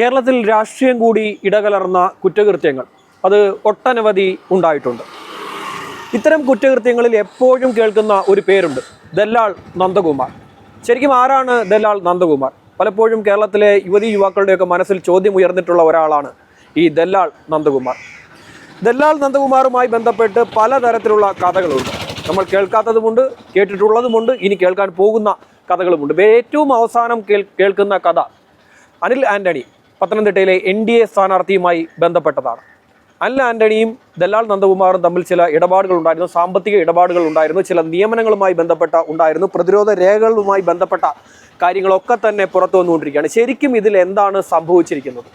കേരളത്തിൽ രാഷ്ട്രീയം കൂടി ഇടകലർന്ന കുറ്റകൃത്യങ്ങൾ. അത് ഒട്ടനവധി ഉണ്ടായിട്ടുണ്ട്. ഇത്തരം കുറ്റകൃത്യങ്ങളിൽ എപ്പോഴും കേൾക്കുന്ന ഒരു പേരുണ്ട്. ദല്ലാൾ നന്ദകുമാർ. ശരിക്കും ആരാണ് ദല്ലാൾ നന്ദകുമാർ? പലപ്പോഴും കേരളത്തിലെ യുവതി യുവാക്കളുടെയൊക്കെ മനസ്സിൽ ചോദ്യം ഉയർന്നിട്ടുള്ള ഒരാളാണ് ഈ ദല്ലാൾ നന്ദകുമാർ. ദല്ലാൾ നന്ദകുമാറുമായി ബന്ധപ്പെട്ട് പലതരത്തിലുള്ള കഥകളുണ്ട്. നമ്മൾ കേൾക്കാത്തതുമുണ്ട് കേട്ടിട്ടുള്ളതുമുണ്ട് ഇനി കേൾക്കാൻ പോകുന്ന കഥകളുമുണ്ട്. ഏറ്റവും അവസാനം കേൾക്കുന്ന കഥ അനിൽ ആന്റണി. പത്തനംതിട്ടയിലെ എൻ ഡി എ സ്ഥാനാർത്ഥിയുമായി ബന്ധപ്പെട്ടതാണ്. അനിൽ ആന്റണിയും ദല്ലാൽ നന്ദകുമാറും തമ്മിൽ ചില ഇടപാടുകൾ ഉണ്ടായിരുന്നു സാമ്പത്തിക ഇടപാടുകൾ ഉണ്ടായിരുന്നു ചില നിയമനങ്ങളുമായി ബന്ധപ്പെട്ട ഉണ്ടായിരുന്നു പ്രതിരോധ രേഖകളുമായി ബന്ധപ്പെട്ട കാര്യങ്ങളൊക്കെ തന്നെ പുറത്തു വന്നുകൊണ്ടിരിക്കുകയാണ്. ശരിക്കും ഇതിൽ എന്താണ് സംഭവിച്ചിരിക്കുന്നത്?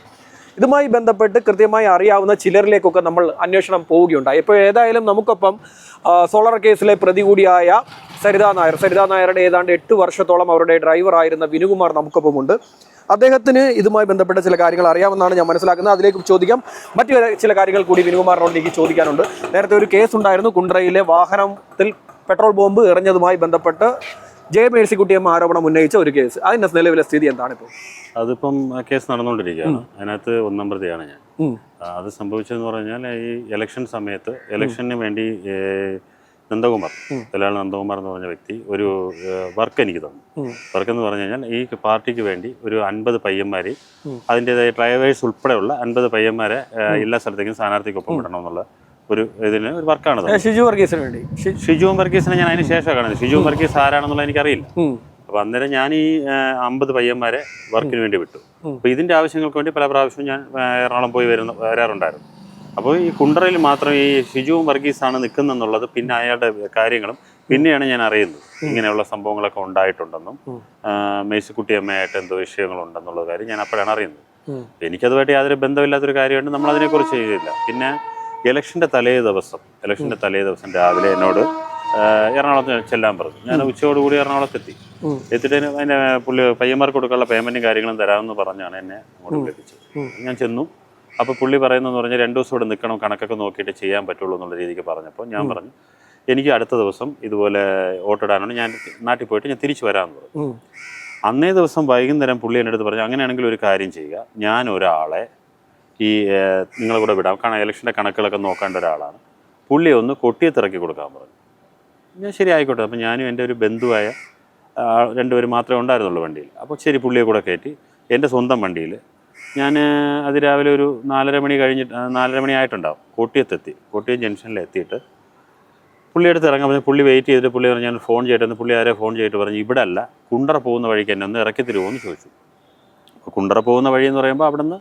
ഇതുമായി ബന്ധപ്പെട്ട് കൃത്യമായി അറിയാവുന്ന ചിലരിലേക്കൊക്കെ നമ്മൾ അന്വേഷണം പോവുകയുണ്ടായി. ഇപ്പോൾ ഏതായാലും നമുക്കൊപ്പം സോളർ കേസിലെ പ്രതി കൂടിയായ സരിതാ നായർ. സരിതാ നായരുടെ ഏതാണ്ട് എട്ട് വർഷത്തോളം അവരുടെ ഡ്രൈവറായിരുന്ന വിനുകുമാർ നമുക്കൊപ്പമുണ്ട്. അദ്ദേഹത്തിന് ഇതുമായി ബന്ധപ്പെട്ട ചില കാര്യങ്ങൾ അറിയാമെന്നാണ് ഞാൻ മനസ്സിലാക്കുന്നത്. അതിലേക്ക് ചോദിക്കാം. മറ്റു ചില- കാര്യങ്ങൾ കൂടി വിനുകുമാറിനോട് എനിക്ക് ചോദിക്കാനുണ്ട്. നേരത്തെ ഒരു കേസ് ഉണ്ടായിരുന്നു. കുണ്ട്രയിലെ വാഹനത്തിൽ പെട്രോൾ ബോംബ് എറിഞ്ഞതുമായി ബന്ധപ്പെട്ട് ജയ മേഴ്സിക്കുട്ടിയമ്മ ആരോപണം ഉന്നയിച്ച ഒരു കേസ് അതിന്റെ നിലവിലെ സ്ഥിതി എന്താണ് ഇപ്പോൾ അതിപ്പം കേസ് നടന്നുകൊണ്ടിരിക്കുകയാണ്. അതിനകത്ത് ഒന്നാം പ്രതിയാണ് ഞാൻ. അത് സംഭവിച്ചതെന്ന് പറഞ്ഞാൽ ഈ ഇലക്ഷൻ സമയത്ത് ഇലക്ഷന് വേണ്ടി നന്ദകുമാർ ദലാൽ നന്ദകുമാർ എന്ന് പറഞ്ഞ വ്യക്തി ഒരു വർക്ക് എനിക്ക് തന്നു. വർക്ക് എന്ന് പറഞ്ഞു കഴിഞ്ഞാൽ ഈ പാർട്ടിക്ക് വേണ്ടി ഒരു അൻപത് പയ്യന്മാരെ അതിന്റെതായ ഡ്രൈവേഴ്സ് ഉൾപ്പെടെയുള്ള അൻപത് പയ്യന്മാരെ എല്ലാ സ്ഥലത്തേക്കും സ്ഥാനാർത്ഥിക്കൊപ്പം വിടണമെന്നുള്ള ഒരു ഇതിന് ഒരു വർക്കാണ് ഷിജു വർഗീസിന് വേണ്ടി. ഷിജു വർഗീസിനെ ഞാൻ അതിന് ശേഷമാണ് കാണുന്നത്. ഷിജു വർഗീസ് ആരാണെന്നുള്ളത് എനിക്കറിയില്ല. അപ്പൊ അന്നേരം ഞാൻ ഈ അമ്പത് പയ്യന്മാരെ വർക്കിന് വേണ്ടി വിട്ടു. അപ്പൊ ഇതിന്റെ ആവശ്യങ്ങൾക്ക് വേണ്ടി പല പ്രാവശ്യവും ഞാൻ എറണാകുളം പോയി വരുന്ന വരാറുണ്ടായിരുന്നു. അപ്പോൾ ഈ കുണ്ടറയിൽ മാത്രം ഈ ഷിജുവും വർഗീസാണ് നിൽക്കുന്നെന്നുള്ളത് പിന്നെ അയാളുടെ കാര്യങ്ങളും പിന്നെയാണ് ഞാൻ അറിയുന്നത്. ഇങ്ങനെയുള്ള സംഭവങ്ങളൊക്കെ ഉണ്ടായിട്ടുണ്ടെന്നും മേശുക്കുട്ടിയമ്മയായിട്ട് മേഴ്സിക്കുട്ടിയമ്മയായിട്ട് എന്തോ വിഷയങ്ങളുണ്ടെന്നുള്ള കാര്യം ഞാൻ അപ്പോഴാണ് അറിയുന്നത്. എനിക്കതുമായിട്ട് യാതൊരു ബന്ധമില്ലാത്തൊരു കാര്യമുണ്ട് നമ്മൾ അതിനെക്കുറിച്ച് ചെയ്തില്ല പിന്നെ ഇലക്ഷന്റെ തലേ ദിവസം ഇലക്ഷന്റെ തലേ ദിവസം രാവിലെ എന്നോട് എറണാകുളത്ത് ചെല്ലാൻ പറഞ്ഞു. ഞാൻ ഉച്ചയോടുകൂടി എറണാകുളത്തെത്തി. എത്തി എത്തിയിട്ട് അതിന്റെ പുള്ളി പയ്യന്മാർക്ക് കൊടുക്കാനുള്ള പേയ്മെന്റും കാര്യങ്ങളും തരാമെന്ന് പറഞ്ഞാണ് എന്നെ അങ്ങോട്ട് വിളിപ്പിച്ചത്. ഞാൻ ചെന്നു. അപ്പോൾ പുള്ളി പറയുന്നതെന്ന് പറഞ്ഞാൽ രണ്ട് ദിവസം ഇവിടെ നിൽക്കണം കണക്കൊക്കെ നോക്കിയിട്ട് ചെയ്യാൻ പറ്റുള്ളൂ എന്നുള്ള രീതിക്ക് പറഞ്ഞപ്പോൾ ഞാൻ പറഞ്ഞു എനിക്ക് അടുത്ത ദിവസം ഇതുപോലെ ഓട്ടിടാനാണ് ഞാൻ നാട്ടിൽ പോയിട്ട് ഞാൻ തിരിച്ചു വരാമെന്ന് പറഞ്ഞു. അന്നേ ദിവസം വൈകുന്നേരം പുള്ളി എന്റെ അടുത്ത് പറഞ്ഞു അങ്ങനെയാണെങ്കിൽ ഒരു കാര്യം ചെയ്യുക. ഞാൻ ഒരാളെ ഈ നിങ്ങളെ കൂടെ വിടാം. കാരണം ഇലക്ഷന്റെ കണക്കുകളൊക്കെ നോക്കേണ്ട ഒരാളാണ്. പുള്ളിയെ ഒന്ന് കൊട്ടിയത്തിറക്കി കൊടുക്കാൻ പറഞ്ഞു. ഞാൻ ശരി ആയിക്കോട്ടെ. അപ്പം ഞാനും എന്റെ ഒരു ബന്ധുവായ രണ്ടുപേർ രണ്ടുപേരും മാത്രമേ ഉണ്ടായിരുന്നുള്ളൂ വണ്ടിയിൽ. അപ്പോൾ ശരി പുള്ളിയെ കൂടെ കയറ്റി. എന്റെ സ്വന്തം വണ്ടിയിൽ ഞാൻ അതിരാവിലെ ഒരു നാലര മണി കഴിഞ്ഞിട്ട് നാലര മണി ആയിട്ടുണ്ടാവും. കോട്ടിയത്തെത്തി. കോട്ടയം ജംഗ്ഷനിൽ എത്തിയിട്ട് പുള്ളിയെടുത്ത് ഇറങ്ങാൻ പറഞ്ഞു പുള്ളി വെയിറ്റ് ചെയ്തിട്ട് പുള്ളി പറഞ്ഞു ഞാൻ ഫോൺ ചെയ്തിട്ട് പുള്ളി ആരെ ഫോൺ ചെയ്തിട്ട് പറഞ്ഞു ഇവിടെ അല്ല കുണ്ടറ പോകുന്ന വഴിക്ക് എന്നെ ഒന്ന് ഇറക്കി തരുമോ എന്ന് ചോദിച്ചു. അപ്പോൾ കുണ്ടറ പോകുന്ന വഴി എന്ന് പറയുമ്പോൾ അവിടെ നിന്ന്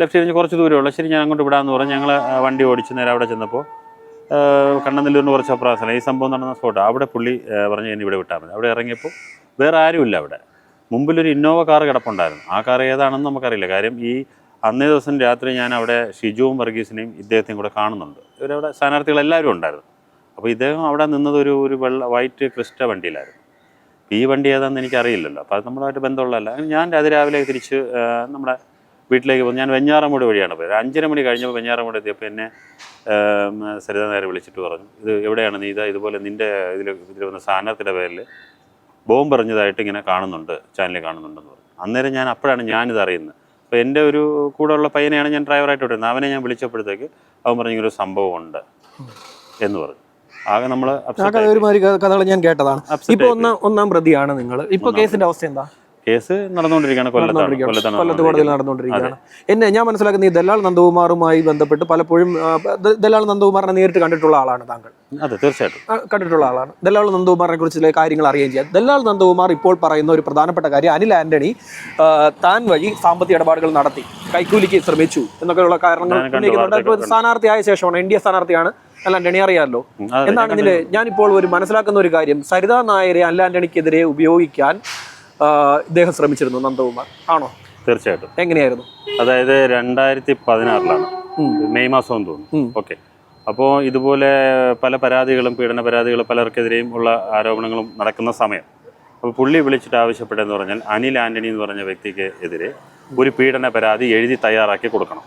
ലെഫ്റ്റ് തിരിഞ്ഞ് കുറച്ച് ദൂരമുള്ള ശരി ഞാൻ അങ്ങോട്ട് വിടാമെന്ന് പറഞ്ഞ്. ഞങ്ങൾ വണ്ടി ഓടിച്ച് നേരെ അവിടെ ചെന്നപ്പോൾ കണ്ണനെല്ലൂരിന് കുറച്ച് അപ്പുറം ഈ സംഭവം നടന്ന സ്പോട്ട് അവിടെ പുള്ളി പറഞ്ഞു എന്നെ ഇവിടെ വിട്ടാൽ മതി. അവിടെ ഇറങ്ങിയപ്പോൾ വേറെ ആരുമില്ല അവിടെ. മുമ്പിലൊരു ഇന്നോവ കാർ കിടപ്പുണ്ടായിരുന്നു. ആ കാർ ഏതാണെന്ന് നമുക്കറിയില്ല. കാര്യം ഈ അന്നേ ദിവസം രാത്രി ഞാൻ അവിടെ ഷിജുവും വർഗീസിനെയും ഇദ്ദേഹത്തെയും കൂടെ കാണുന്നുണ്ട്. ഇവരവിടെ സ്ഥാനാർത്ഥികൾ എല്ലാവരും ഉണ്ടായിരുന്നു. അപ്പോൾ ഇദ്ദേഹം അവിടെ നിന്നത് ഒരു ഒരു വെള്ള വൈറ്റ് ക്രിസ്റ്റ വണ്ടിയിലായിരുന്നു. ഈ വണ്ടി ഏതാണെന്ന് എനിക്കറിയില്ലല്ലോ. അപ്പോൾ അത് നമ്മളായിട്ട് ബന്ധമുള്ളതല്ല. ഞാൻ അതിരാവിലെ തിരിച്ച് നമ്മുടെ വീട്ടിലേക്ക് പോകും ഞാൻ വെഞ്ഞാറമൂട് വഴിയാണ് പോയത്. അഞ്ചര മണി കഴിഞ്ഞപ്പോൾ വെഞ്ഞാറമൂട് എത്തിയപ്പോൾ എന്നെ സരിത നേരെ വിളിച്ചിട്ട് പറഞ്ഞു ഇത് എവിടെയാണ് നീ? ഇതാ ഇതുപോലെ നിന്റെ ഇതിൽ ഇതിൽ വന്ന സ്ഥാനാർത്ഥിയുടെ പേരിൽ ബോംബ് എറിഞ്ഞതായിട്ട് ഇങ്ങനെ കാണുന്നുണ്ട് ചാനലിൽ കാണുന്നുണ്ടെന്ന് പറഞ്ഞു. അന്നേരം ഞാൻ അപ്പോഴാണ് ഞാനിത് അറിയുന്നത്. അപ്പോൾ എന്റെ ഒരു കൂടെ ഉള്ള പയ്യനെയാണ് ഞാൻ ഡ്രൈവറായിട്ട് വിട്ടിരുന്നത്. അവനെ ഞാൻ വിളിച്ചപ്പോഴത്തേക്ക് അവൻ പറഞ്ഞു ഇങ്ങനെ ഒരു സംഭവമുണ്ട് എന്ന് പറഞ്ഞു. ആകെ നമ്മൾ ഒരുമാതിരി കഥകൾ ഞാൻ കേട്ടതാണ്. ഇപ്പൊ ഒന്നാം ഒന്നാം പ്രതിയാണ് നിങ്ങൾ ഇപ്പൊ കേസിന്റെ അവസ്ഥ എന്താ? കേസ് നടന്നുകൊണ്ടിരിക്കുകയാണ് കൊല്ലത്താണ്. കൊല്ലത്ത് കോടതിയിൽ നടന്നുകൊണ്ടിരിക്കുകയാണ്. എന്നെ ഞാൻ മനസ്സിലാക്കുന്ന ഈ ദലാൽ നന്ദകുമാറുമായി ബന്ധപ്പെട്ട് പലപ്പോഴും ദലാൽ നന്ദകുമാറിനെ നേരിട്ട് കണ്ടിട്ടുള്ള ആളാണ് താങ്കൾ. അതെ തീർച്ചയായിട്ടും. കണ്ടിട്ടുള്ള ആളാണ്. ദലാൽ നന്ദകുമാറിനെ കുറിച്ച് ചില കാര്യങ്ങൾ അറിയുകയും ചെയ്യാം. ദലാൽ നന്ദകുമാർ ഇപ്പോൾ പറയുന്ന ഒരു പ്രധാനപ്പെട്ട കാര്യം അനിൽ ആന്റണി താൻ വഴി സാമ്പത്തിക ഇടപാടുകൾ നടത്തി കൈക്കൂലിക്ക് ശ്രമിച്ചു എന്നൊക്കെയുള്ള കാരണങ്ങൾ ഉന്നയിക്കുന്നുണ്ട്. സ്ഥാനാർത്ഥിയായ ശേഷമാണ് എൻ ഡി എ സ്ഥാനാർത്ഥിയാണ്. അല്ല ആന്റണി അറിയാമല്ലോ എന്നാണ് ഇതിൽ ഞാനിപ്പോൾ ഒരു മനസ്സിലാക്കുന്ന ഒരു കാര്യം. സരിതാ നായരെ അല്ല ആന്റണിക്കെതിരെ ഉപയോഗിക്കാൻ ഇദ്ദേഹം ശ്രമിച്ചിരുന്നു നന്ദകുമാർ. ആണോ? തീർച്ചയായിട്ടും. എങ്ങനെയായിരുന്നു? അതായത് രണ്ടായിരത്തി പതിനാറിലാണ്. മെയ് മാസം തോന്നുന്നു. ഓക്കെ. അപ്പോൾ ഇതുപോലെ പല പരാതികളും പീഡന പരാതികളും പലർക്കെതിരെയും ഉള്ള ആരോപണങ്ങളും നടക്കുന്ന സമയം. അപ്പോൾ പുള്ളി വിളിച്ചിട്ട് ആവശ്യപ്പെട്ടതെന്ന് പറഞ്ഞാൽ അനിൽ ആന്റണി എന്ന് പറഞ്ഞ വ്യക്തിക്ക് എതിരെ ഒരു പീഡന പരാതി എഴുതി തയ്യാറാക്കി കൊടുക്കണം.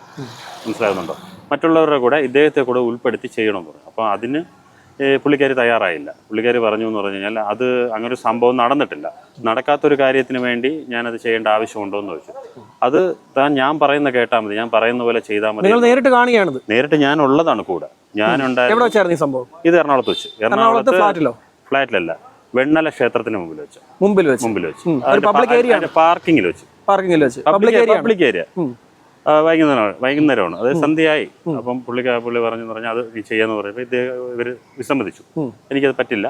മനസ്സിലാകുന്നുണ്ടോ? മറ്റുള്ളവരുടെ കൂടെ ഇദ്ദേഹത്തെ കൂടെ ഉൾപ്പെടുത്തി ചെയ്യണമെന്ന് പറഞ്ഞു. അപ്പോൾ അതിന് പുള്ളിക്കാരി തയ്യാറായില്ല. പുള്ളിക്കാരി പറഞ്ഞു എന്ന് പറഞ്ഞു കഴിഞ്ഞാൽ അത് അങ്ങനെ ഒരു സംഭവം നടന്നിട്ടില്ല. നടക്കാത്തൊരു കാര്യത്തിന് വേണ്ടി ഞാനത് ചെയ്യേണ്ട ആവശ്യമുണ്ടോ എന്ന് ചോദിച്ചു. അത് താൻ ഞാൻ പറയുന്ന കേട്ടാൽ മതി. ഞാൻ പറയുന്ന പോലെ ചെയ്താൽ മതി. നേരിട്ട് കാണുകയാണത്? നേരിട്ട് ഞാൻ ഉള്ളതാണ് കൂടെ. ഞാനുണ്ടായിരുന്നു സംഭവം? ഇത് എറണാകുളത്ത് വെച്ച്. എറണാകുളത്ത് ഫ്ലാറ്റിലോ? ഫ്ലാറ്റിലല്ല. വെണ്ണല ക്ഷേത്രത്തിന് മുമ്പിൽ വെച്ച്. മുമ്പിൽ വെച്ച്. മുമ്പിൽ വെച്ച്. പാർക്കിംഗിൽ. പാർക്കിങ്ങിൽ വെച്ച്. പാർക്കിങ്ങിൽ വെച്ച്. പബ്ലിക് ഏരിയ പബ്ലിക് ഏരിയ ഉം. വൈകുന്നേരം വൈകുന്നേരമാണ്. അത് സന്ധ്യയായി. അപ്പം പുള്ളിക്ക് പുള്ളി പറഞ്ഞു പറഞ്ഞാൽ അത് നീ ചെയ്യാന്ന് പറയുമ്പോൾ ഇദ്ദേഹം ഇവർ വിസമ്മതിച്ചു. എനിക്കത് പറ്റില്ല.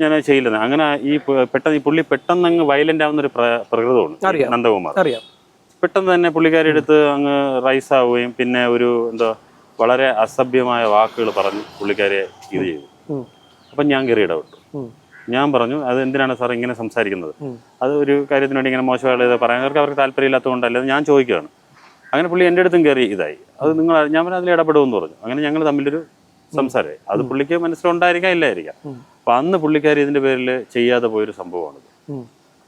ഞാൻ ചെയ്യില്ലെന്ന്. അങ്ങനെ ഈ പെട്ടെന്ന് ഈ പുള്ളി പെട്ടെന്ന് അങ്ങ് വയലന്റ് ആവുന്ന ഒരു പ്ര- പ്രകൃതമാണ് നന്ദകുമാർ. പെട്ടെന്ന് തന്നെ പുള്ളിക്കാരി എടുത്ത് അങ്ങ് റൈസ് ആവുകയും പിന്നെ ഒരു എന്താ വളരെ അസഭ്യമായ വാക്കുകൾ പറഞ്ഞ് പുള്ളിക്കാരെ ഇത് ചെയ്തു. അപ്പം ഞാൻ കയറി ഇടപെട്ടു. ഞാൻ പറഞ്ഞു അത് എന്തിനാണ് സാർ ഇങ്ങനെ സംസാരിക്കുന്നത്? അത് ഒരു കാര്യത്തിന് വേണ്ടി ഇങ്ങനെ മോശമായിട്ട് പറയാൻ അവർക്ക് അവർക്ക് താല്പര്യമില്ലാത്തതുകൊണ്ടല്ല ഞാൻ ചോദിക്കുകയാണ്. അങ്ങനെ പുള്ളി എന്റെ അടുത്തും കയറി ഇതായി. അത് നിങ്ങൾ ഞാൻ പറഞ്ഞാൽ അതിൽ ഇടപെടുമെന്ന് പറഞ്ഞു. അങ്ങനെ ഞങ്ങൾ തമ്മിലൊരു സംസാരമായി. അത് പുള്ളിക്ക് മനസ്സിലുണ്ടായിരിക്കാം ഇല്ലായിരിക്കാം. അപ്പൊ അന്ന് പുള്ളിക്കാരി ഇതിന്റെ പേരിൽ ചെയ്യാതെ പോയൊരു സംഭവമാണിത്.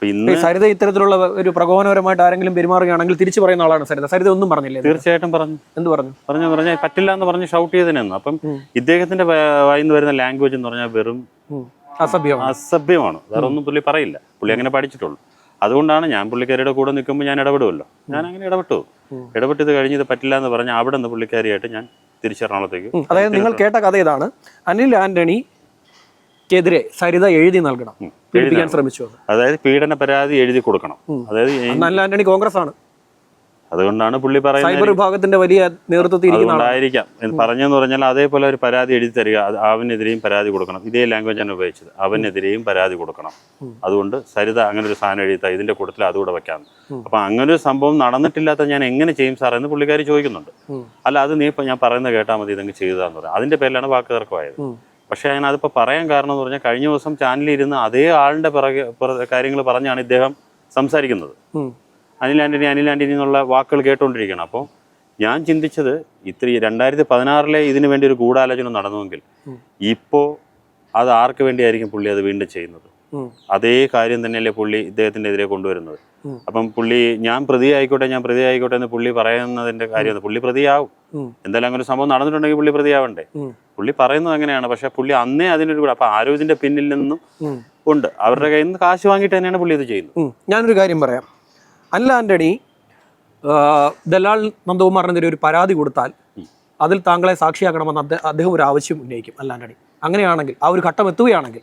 ഇന്ന് സരിത ഇത്തരത്തിലുള്ള ഒരു പ്രകോപനപരമായിട്ട് ആരെങ്കിലും പെരുമാറുകയാണെങ്കിൽ തിരിച്ചു പറയുന്ന ആളാണ് സരിത. സരിത ഒന്നും പറഞ്ഞില്ല തീർച്ചയായിട്ടും പറഞ്ഞു. എന്ത് പറഞ്ഞു? പറഞ്ഞു പറഞ്ഞാൽ പറ്റില്ല എന്ന് പറഞ്ഞ് ഷൗട്ട് ചെയ്തതിനെന്ന്. അപ്പം ഇദ്ദേഹത്തിന്റെ വായിന്ന് വരുന്ന ലാംഗ്വേജ് എന്ന് പറഞ്ഞാൽ വെറും. അസഭ്യമാണ്. അസഭ്യമാണ്. വേറെ ഒന്നും പുള്ളി പറയില്ല. പുള്ളി അങ്ങനെ പഠിച്ചിട്ടുള്ളൂ. അതുകൊണ്ടാണ് ഞാൻ പുള്ളിക്കാരിയുടെ കൂടെ നിൽക്കുമ്പോൾ ഞാൻ ഇടപെടുമല്ലോ. ഞാൻ അങ്ങനെ ഇടപെട്ടു. ഇടപെട്ട് ഇത് കഴിഞ്ഞ് ഇത് പറ്റില്ല എന്ന് പറഞ്ഞാൽ അവിടെ നിന്ന് പുള്ളിക്കാരിയായിട്ട് ഞാൻ തിരിച്ചെറണാകുളത്തേക്ക്. അതായത് നിങ്ങൾ കേട്ട കഥ ഇതാണ് അനിൽ ആന്റണിക്കെതിരെ സരിത എഴുതി നൽകണം. പീഡിപ്പിക്കാൻ ശ്രമിച്ചു അതായത് പീഡന പരാതി എഴുതി കൊടുക്കണം. അതായത് അനിൽ ആന്റണി കോൺഗ്രസ് ആണ് അതുകൊണ്ടാണ് പുള്ളി പറയുന്നത് സൈബർ വിഭാഗത്തിന്റെ വലിയ നേതൃത്വത്തിൽ പറഞ്ഞെന്ന് പറഞ്ഞാൽ അതേപോലെ ഒരു പരാതി എഴുതി തരിക അവനെതിരെയും പരാതി കൊടുക്കണം. ഇതേ ലാംഗ്വേജ് ആണ് ഉപയോഗിച്ചത്. അവനെതിരെയും പരാതി കൊടുക്കണം. അതുകൊണ്ട് സരിത അങ്ങനെ ഒരു സാധനം എഴുതി ഇതിന്റെ കൂട്ടത്തിൽ അതുകൂടെ വെക്കാം. അപ്പൊ അങ്ങനെ ഒരു സംഭവം നടന്നിട്ടില്ലാത്ത ഞാൻ എങ്ങനെ ചെയ്യും സാർ എന്ന് പുള്ളിക്കാരി ചോദിക്കുന്നുണ്ട്. അല്ല അത് നീ ഇപ്പൊ ഞാൻ പറയുന്നത് കേട്ടാൽ മതി ഇതങ്ങ് ചെയ്തതാന്ന് പറയാം. അതിന്റെ പേരിലാണ് വാക്ക് തർക്കമായത്. പക്ഷേ ഞാൻ അതിപ്പോ പറയാൻ കാരണം എന്ന് പറഞ്ഞാൽ കഴിഞ്ഞ ദിവസം ചാനലിൽ ഇരുന്ന് അതേ ആളിന്റെ പിറകെ കാര്യങ്ങൾ പറഞ്ഞാണ് ഇദ്ദേഹം സംസാരിക്കുന്നത്. ഉം. അനിൽ ആന്റണി അനിൽ ആന്റണി എന്നുള്ള വാക്കുകൾ കേട്ടുകൊണ്ടിരിക്കണം അപ്പോൾ ഞാൻ ചിന്തിച്ചത് ഇത്ര രണ്ടായിരത്തി പതിനാറിലെ ഇതിനു വേണ്ടി ഒരു ഗൂഢാലോചന നടന്നുവെങ്കിൽ. ഇപ്പോൾ അത് ആർക്ക് വേണ്ടിയായിരിക്കും പുള്ളി അത് വീണ്ടും ചെയ്യുന്നത്? അതേ കാര്യം തന്നെയല്ലേ പുള്ളി ഇദ്ദേഹത്തിന്റെ എതിരെ കൊണ്ടുവരുന്നത്. അപ്പം പുള്ളി ഞാൻ പ്രതി ആയിക്കോട്ടെ ഞാൻ പ്രതി ആയിക്കോട്ടെ എന്ന് പുള്ളി പറയുന്നതിന്റെ കാര്യം പുള്ളി പ്രതിയാവും. എന്തായാലും അങ്ങനെ ഒരു സംഭവം നടന്നിട്ടുണ്ടെങ്കിൽ പുള്ളി പ്രതിയാവണ്ടേ? പുള്ളി പറയുന്നത് അങ്ങനെയാണ്. പക്ഷെ പുള്ളി അന്നേ അതിനൊരു കൂടെ അപ്പൊ ആരോഗ്യത്തിന്റെ പിന്നിൽ നിന്നും ഉണ്ട്. അവരുടെ കയ്യിൽ നിന്ന് കാശ് വാങ്ങിയിട്ട് തന്നെയാണ് പുള്ളി ഇത് ചെയ്യുന്നത്. ഞാനൊരു കാര്യം പറയാം. അനിൽ ആന്റണി ദലാൽ നന്ദകുമാറിനെതിരെ ഒരു പരാതി കൊടുത്താൽ അതിൽ താങ്കളെ സാക്ഷിയാക്കണമെന്ന് അദ്ദേഹം അദ്ദേഹം ഒരു ആവശ്യം ഉന്നയിക്കും അല്ല ആന്റണി അങ്ങനെയാണെങ്കിൽ ആ ഒരു ഘട്ടം എത്തുകയാണെങ്കിൽ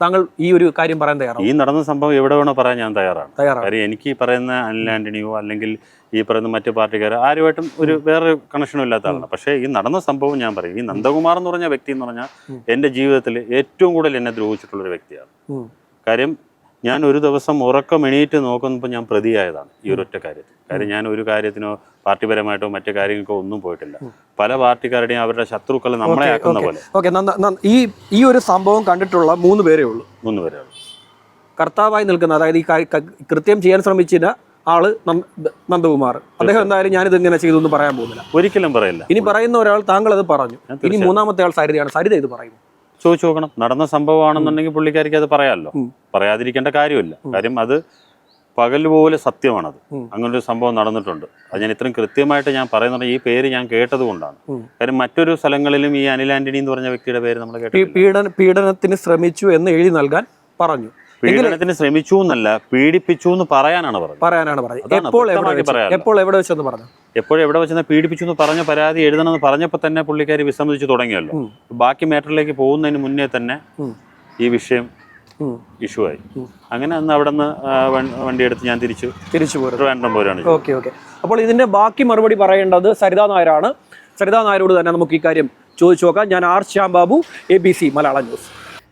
താങ്കൾ ഈ ഒരു കാര്യം പറയാൻ തയ്യാറാണ് ഈ നടന്ന സംഭവം എവിടെ വേണോ പറയാൻ ഞാൻ തയ്യാറാണ്. തയ്യാറാണ്. കാര്യം എനിക്ക് ഈ പറയുന്ന അനിൽ ആന്റണിയോ അല്ലെങ്കിൽ ഈ പറയുന്ന മറ്റു പാർട്ടിക്കാരോ ആരുമായിട്ടും ഒരു വേറെ കണക്ഷനും ഇല്ലാത്ത ആളാണ്. പക്ഷേ ഈ നടന്ന സംഭവം ഞാൻ പറയും. ഈ നന്ദകുമാർ എന്ന് പറഞ്ഞ വ്യക്തി എന്ന് പറഞ്ഞാൽ. എന്റെ ജീവിതത്തിൽ ഏറ്റവും കൂടുതൽ എന്നെ ദ്രോഹിച്ചിട്ടുള്ള ഒരു വ്യക്തിയാണ്. കാര്യം ഞാൻ ഒരു ദിവസം ഉറക്കം എണീറ്റ് നോക്കുമ്പോൾ ഞാൻ പ്രതിയായതാണ് ഈ ഒരൊറ്റ കാര്യത്തിൽ. കാര്യം ഞാൻ ഒരു കാര്യത്തിനോ പാർട്ടിപരമായിട്ടോ മറ്റു കാര്യങ്ങൾക്കോ ഒന്നും പോയിട്ടില്ല. പല പാർട്ടിക്കാരുടെയും അവരുടെ ശത്രുക്കളെ നമ്മളെ ആക്കുന്ന പോലെ. ഓക്കെ ഈ ഈ ഒരു സംഭവം കണ്ടിട്ടുള്ള മൂന്ന് പേരേ ഉള്ളൂ. മൂന്ന് പേരേ ഉള്ളൂ. കർത്താവായി നിൽക്കുന്ന അതായത് ഈ കൃത്യം ചെയ്യാൻ ശ്രമിച്ചിരുന്ന ആൾ നന്ദകുമാർ. അദ്ദേഹം എന്തായാലും ഞാനിത് ഇങ്ങനെ ചെയ്തു എന്ന് പറയാൻ പോകുന്നില്ല. ഒരിക്കലും പറയില്ല. ഇനി പറയുന്ന ഒരാൾ താങ്കൾ അത് പറഞ്ഞു. ഇനി മൂന്നാമത്തെ ആൾ സരിതയാണ്. സരിത ഇത് പറയും ചോദിച്ചു നോക്കണം. നടന്ന സംഭവമാണെന്നുണ്ടെങ്കിൽ പുള്ളിക്കാരിക്ക് അത് പറയാമല്ലോ. പറയാതിരിക്കേണ്ട കാര്യമില്ല. കാര്യം അത് പകൽ പോലെ സത്യമാണത്. അങ്ങനെ അങ്ങനൊരു സംഭവം നടന്നിട്ടുണ്ട്. അത് ഞാൻ ഇത്രയും കൃത്യമായിട്ട് ഞാൻ പറയുന്നത് ഈ പേര് ഞാൻ കേട്ടത് കൊണ്ടാണ്. കാര്യം മറ്റൊരു സ്ഥലങ്ങളിലും ഈ അനിൽ ആന്റണി എന്ന് പറഞ്ഞ വ്യക്തിയുടെ പേര് നമ്മൾ കേട്ടു പീഡനത്തിന് ശ്രമിച്ചു എന്ന് എഴുതി നൽകാൻ പറഞ്ഞു. പീഡനത്തിന് ശ്രമിച്ചു എന്നല്ല പീഡിപ്പിച്ചു എന്ന് പറയാനാണ് പറഞ്ഞത്. പറയാനാണ് പറഞ്ഞത്. എപ്പോൾ. എപ്പോൾ എവിടെ വെച്ചെന്ന് പറഞ്ഞു എപ്പോഴും എവിടെ വെച്ചാൽ പീഡിപ്പിച്ചു എന്ന് പറഞ്ഞ പരാതി എഴുതണമെന്ന് പറഞ്ഞപ്പോൾ തന്നെ പുള്ളിക്കാരി വിസമ്മതിച്ചു തുടങ്ങിയല്ലോ. ബാക്കി മാറ്ററിലേക്ക് പോകുന്നതിന് മുന്നേ തന്നെ ഈ വിഷയം. ഇഷ്യൂ ആയി. അങ്ങനെ അന്ന് അവിടെ നിന്ന് വണ്ടി എടുത്ത് ഞാൻ തിരിച്ചു തിരിച്ചു പോരാണ്. Okay okay. അപ്പോൾ ഇതിന്റെ ബാക്കി മറുപടി പറയേണ്ടത് സരിതാ നായരാണ്. സരിതാ നായരോട് തന്നെ നമുക്ക് ഈ കാര്യം ചോദിച്ചു നോക്കാം. ഞാൻ R Shyam Babu A B C Malayalam news.